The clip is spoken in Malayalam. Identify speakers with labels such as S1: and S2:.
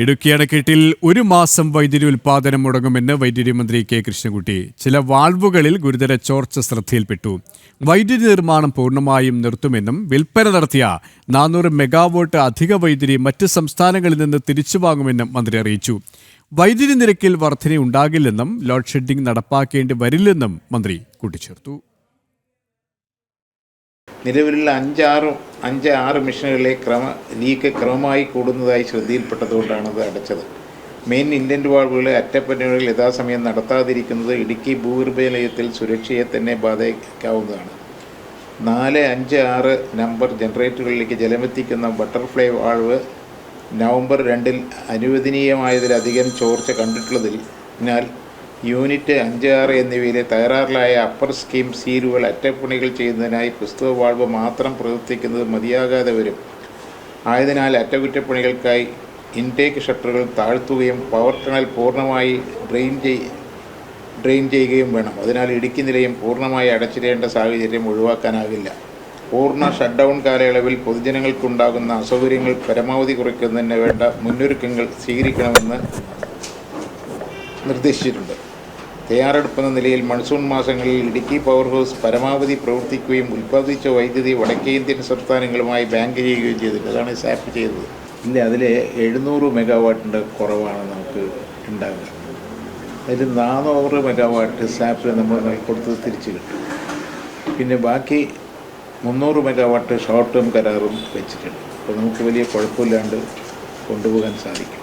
S1: ഇടുക്കി അണക്കെട്ടിൽ ഒരു മാസം വൈദ്യുതി ഉൽപാദനം മുടങ്ങുമെന്ന് വൈദ്യുതി മന്ത്രി കെ കൃഷ്ണൻകുട്ടി. ചില വാൾവുകളിൽ ഗുരുതര ചോർച്ച ശ്രദ്ധയിൽപ്പെട്ടു. വൈദ്യുതി നിർമ്മാണം പൂർണമായും നിർത്തുമെന്നും വിൽപ്പന നടത്തിയ നാനൂറ് മെഗാവോട്ട് അധിക വൈദ്യുതി മറ്റ് സംസ്ഥാനങ്ങളിൽ നിന്ന് തിരിച്ചു വാങ്ങുമെന്നും മന്ത്രി അറിയിച്ചു. വൈദ്യുതി നിരക്കിൽ വർധനയുണ്ടാകില്ലെന്നും ലോഡ് ഷെഡിംഗ് നടപ്പാക്കേണ്ടി വരില്ലെന്നും മന്ത്രി കൂട്ടിച്ചേർത്തു.
S2: നിലവിലുള്ള അഞ്ചാറ് അഞ്ച് ആറ് മിഷനുകളിലെ ക്രമ ലീക്ക് ക്രമമായി കൂടുന്നതായി ശ്രദ്ധയിൽപ്പെട്ടതുകൊണ്ടാണ് അത് അടച്ചത്. മെയിൻ ഇൻഡന്റ് വാൾവുകളെ അറ്റപ്പറ്റുകൾ യഥാസമയം നടത്താതിരിക്കുന്നത് ഇടുക്കി ഭൂഗർഭനിലയത്തിൽ സുരക്ഷയെ തന്നെ ബാധിക്കാവുന്നതാണ് നാല് അഞ്ച് ആറ് നമ്പർ ജനറേറ്ററുകളിലേക്ക് ജലമെത്തിക്കുന്ന ബട്ടർഫ്ലൈ വാൾവ് നവംബർ രണ്ടിൽ അനുവദനീയമായതിലധികം ചോർച്ച കണ്ടിട്ടുള്ളതിനാൽ യൂണിറ്റ് അഞ്ച് ആറ് എന്നിവയിലെ തകരാറിലായ അപ്പർ സ്കീം സീലുകൾ അറ്റപ്പണികൾ ചെയ്യുന്നതിനായി പുസ്തക വാൾവ് മാത്രം പ്രവർത്തിക്കുന്നത് മതിയാകാതെ വരും. ആയതിനാൽ അറ്റകുറ്റപ്പണികൾക്കായി ഇൻടേക്ക് ഷട്ടറുകൾ താഴ്ത്തുകയും പവർ ടണൽ പൂർണമായി ഡ്രെയിൻ ചെയ് ഡ്രെയിൻ ചെയ്യുകയും വേണം. അതിനാൽ ഇടുക്കി നിലയം പൂർണമായി അടച്ചിടേണ്ട സാഹചര്യം ഒഴിവാക്കാനാകില്ല. പൂർണ ഷട്ട്ഡൗൺ കാലയളവിൽ പൊതുജനങ്ങൾക്കുണ്ടാകുന്ന അസൗകര്യങ്ങൾ പരമാവധി കുറയ്ക്കുന്നതിന് വേണ്ട മുന്നൊരുക്കങ്ങൾ സ്വീകരിക്കണമെന്ന് നിർദ്ദേശിച്ചിട്ടുണ്ട്. തയ്യാറെടുപ്പെന്ന നിലയിൽ മൺസൂൺ മാസങ്ങളിൽ ഇടുക്കി പവർ ഹൗസ് പരമാവധി പ്രവർത്തിക്കുകയും ഉൽപ്പാദിപ്പിച്ച വൈദ്യുതി വടക്കേ ഇന്ത്യൻ സംസ്ഥാനങ്ങളുമായി ബാങ്ക് ചെയ്യുകയും ചെയ്തിട്ടുണ്ട്. അതാണ് സാപ്പ് ചെയ്തത്. ഇല്ല അതിൽ എഴുന്നൂറ് മെഗാവാട്ടിന്റെ കുറവാണ് നമുക്ക് ഉണ്ടാകുക അതിൽ നാനൂറ് മെഗാവാട്ട് സാപ്പ് നമ്മൾ കൊടുത്ത് തിരിച്ച് കിട്ടും. പിന്നെ ബാക്കി മുന്നൂറ് മെഗാവാട്ട് ഷോർട്ട് ടേം കരാറും വെച്ചിട്ടുണ്ട്. അപ്പോൾ നമുക്ക് വലിയ കുഴപ്പമില്ലാണ്ട് കൊണ്ടുപോകാൻ സാധിക്കും.